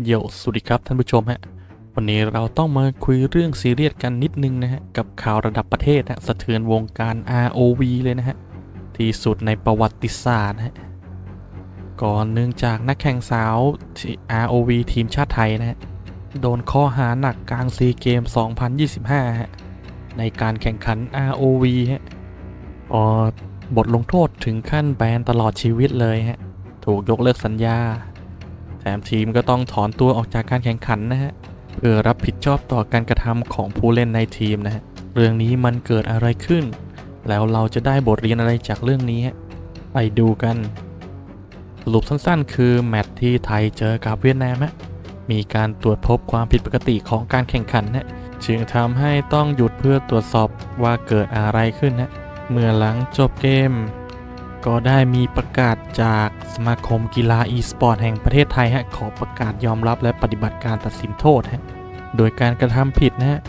โยสวัสดีครับท่านผู้ชมฮะวันนี้เราต้องมาคุยเรื่องซีเรียสกันนิดนึงนะฮะกับข่าวระดับประเทศฮะสะเทือนวงการ ROV เลยนะฮะที่สุดในประวัติศาสตร์นะฮะก่อนเนื่องจากนักแข่งสาวที่ ROV ทีมชาติไทยนะฮะโดนข้อหาหนักกลางซีเกม 2025ฮะในการแข่งขัน ROV ฮะอ๋อบทลงโทษถึงขั้นแบนตลอดชีวิตเลยฮะถูกยกเลิกสัญญา แถมทีมก็ต้องถอนตัวออกจากการแข่งขันนะฮะเพื่อรับผิดชอบต่อการกระทำของผู้เล่นในทีมนะฮะเรื่องนี้มันเกิดอะไรขึ้น แล้วเราจะได้บทเรียนอะไรจากเรื่องนี้ไปดูกันสรุปสั้นๆ คือแมตช์ที่ไทยเจอกับเวียดนามฮะมีการตรวจพบความผิดปกติของการแข่งขันนะจึงทำให้ต้องหยุดเพื่อตรวจสอบว่าเกิดอะไรขึ้นนะเมื่อหลังจบเกม ก็ได้มีประกาศจากสมาคมกีฬาอีสปอร์ตแห่งประเทศไทยฮะขอประกาศยอมรับและปฏิบัติการตัดสินโทษฮะโดยการกระทำผิดนะฮะ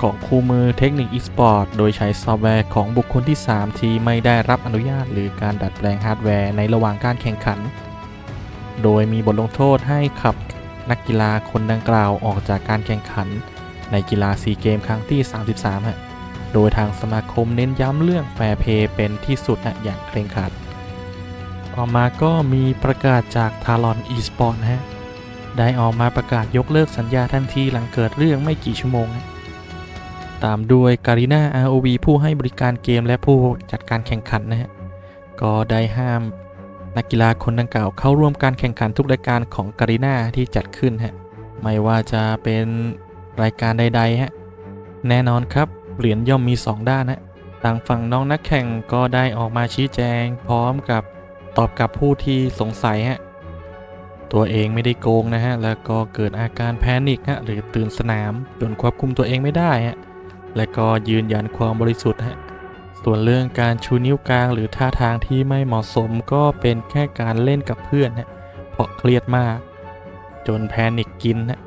ของคู่มือเทคนิคอีสปอร์ตโดยใช้ซอฟต์แวร์ของบุคคลที่ 3 ที่ไม่ได้รับอนุญาต หรือการดัดแปลงฮาร์ดแวร์ในระหว่างการแข่งขัน โดยมีบทลงโทษให้ขับนักกีฬาคนดังกล่าวออกจากการแข่งขัน ในกีฬาซีเกมครั้งที่ 33ฮะ โดยทางสมาคมเน้นย้ำเรื่องแฟร์เพย์เป็นที่สุดนะอย่างเคร่งครัด ต่อมาก็มีประกาศจากทารอนอีสปอร์ตนะฮะ ได้ออกมาประกาศยกเลิกสัญญาทันทีหลังเกิดเรื่องไม่กี่ชั่วโมงนะตามด้วยการีนา ROV ผู้ให้บริการเกมและผู้จัดการแข่งขันนะฮะ ก็ได้ห้ามนักกีฬาคนดังกล่าวเข้าร่วมการแข่งขันทุกรายการของการีนาที่จัดขึ้นฮะ ไม่ว่าจะเป็นรายการใดๆฮะ แน่นอนครับ เหรียญย่อมมี 2 ด้านนะทางฝั่งน้องนักแข่งก็ได้ออกมาชี้แจง พร้อมกับตอบกับผู้ที่สงสัยฮะตัวเองไม่ได้โกงนะฮะ แล้วก็เกิดอาการแพนิคฮะหรือตื่นสนามจนควบคุมตัวเองไม่ได้ฮะ และก็ยืนยันความบริสุทธิ์ฮะ ส่วนเรื่องการชูนิ้วกลางหรือท่าทางที่ไม่เหมาะสมก็เป็นแค่การเล่นกับเพื่อนฮะ เพราะเครียดมาก จนแพนิคกินฮะ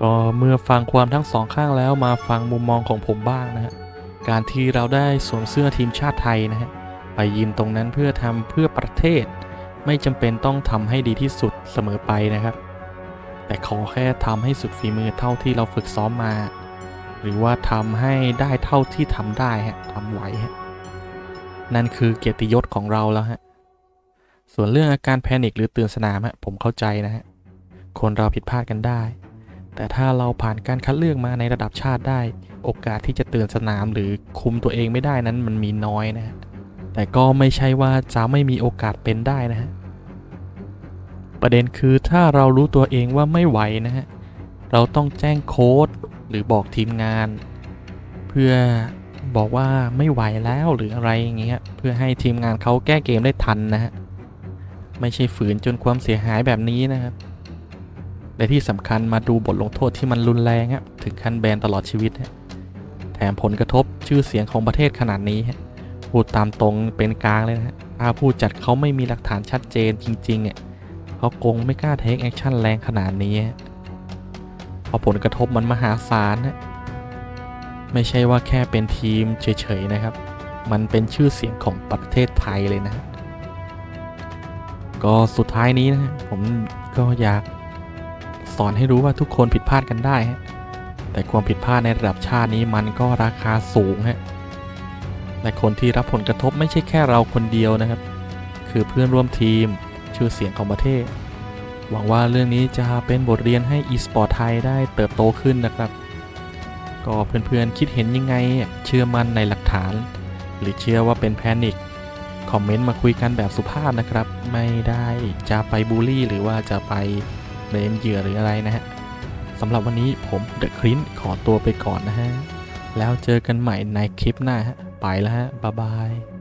ก็เมื่อฟังความทั้งสองข้างแล้วมาฟังมุมมองของผมบ้างนะฮะการที่เราได้สวมเสื้อทีมชาติไทยนะฮะไปยืนตรงนั้นเพื่อทำเพื่อประเทศ ไม่จำเป็นต้องทำให้ดีที่สุดเสมอไปนะครับ แต่ขอแค่ทำให้สุดฝีมือเท่าที่เราฝึกซ้อมมา หรือว่าทำให้ได้เท่าที่ทำได้ฮะทำไหวฮะนั่นคือเกียรติยศของเราแล้วฮะส่วนเรื่องอาการแพนิคหรือตื่นสนามฮะผมเข้าใจนะฮะคนเราผิดพลาดกันได้ แต่ถ้าเราผ่านการคัดเลือกมาในระดับชาติได้ โอกาสที่จะเตือนสนามหรือคุมตัวเองไม่ได้นั้นมันมีน้อยนะแต่ก็ไม่ใช่ว่าจะไม่มีโอกาสเป็นได้นะฮะประเด็นคือถ้าเรารู้ตัวเองว่าไม่ไหวนะฮะเราต้องแจ้งโค้ดหรือบอกทีมงาน เพื่อบอกว่าไม่ไหวแล้วหรืออะไรอย่างเงี้ยเพื่อให้ทีมงานเขาแก้เกมได้ทันนะฮะไม่ใช่ฝืนจนความเสียหายแบบนี้นะครับ และที่สำคัญมาดูบทลงโทษที่มันรุนแรงฮะถึงขั้นแบนตลอดชีวิตฮะแถมผลกระทบชื่อเสียงของประเทศขนาดนี้ฮะพูดตามตรงเป็นกลางเลยนะฮะถ้าผู้จัดเขาไม่มีหลักฐานชัดเจนจริงๆอะเขาคงไม่กล้าเทคแอคชั่นแรงขนาดนี้เพราะผลกระทบมันมหาศาลนะไม่ใช่ว่าแค่เป็นทีมเฉยๆนะครับ มันเป็นชื่อเสียงของประเทศไทยเลยนะ ก็สุดท้ายนี้นะผมก็อยาก อนให้รู้ว่าทุกคนผิดพลาดกันได้ฮะแต่ความผิดพลาดในระดับชาตินี้มันก็ราคาสูงฮะและคนที่รับผลกระทบไม่ใช่แค่เราคนเดียวนะครับ คือเพื่อนร่วมทีมชื่อเสียงของประเทศ หวังว่าเรื่องนี้จะเป็นบทเรียนให้ e-sport ไทยได้เติบโตขึ้นนะครับ ก็เพื่อนๆคิดเห็นยังไง เชื่อมั่นในหลักฐาน หรือเชื่อว่าเป็นแพนิคคอมเมนต์มาคุยกันแบบสุภาพนะครับ ไม่ได้จะไปบูลลี่หรือว่าจะไป เบมเหยื่อหรืออะไรนะฮะสำหรับวันนี้ผมเดอะครินขอตัวไปก่อนนะฮะ แล้วเจอกันใหม่ในคลิปหน้าฮะ ไปแล้วฮะ บ๊ายบาย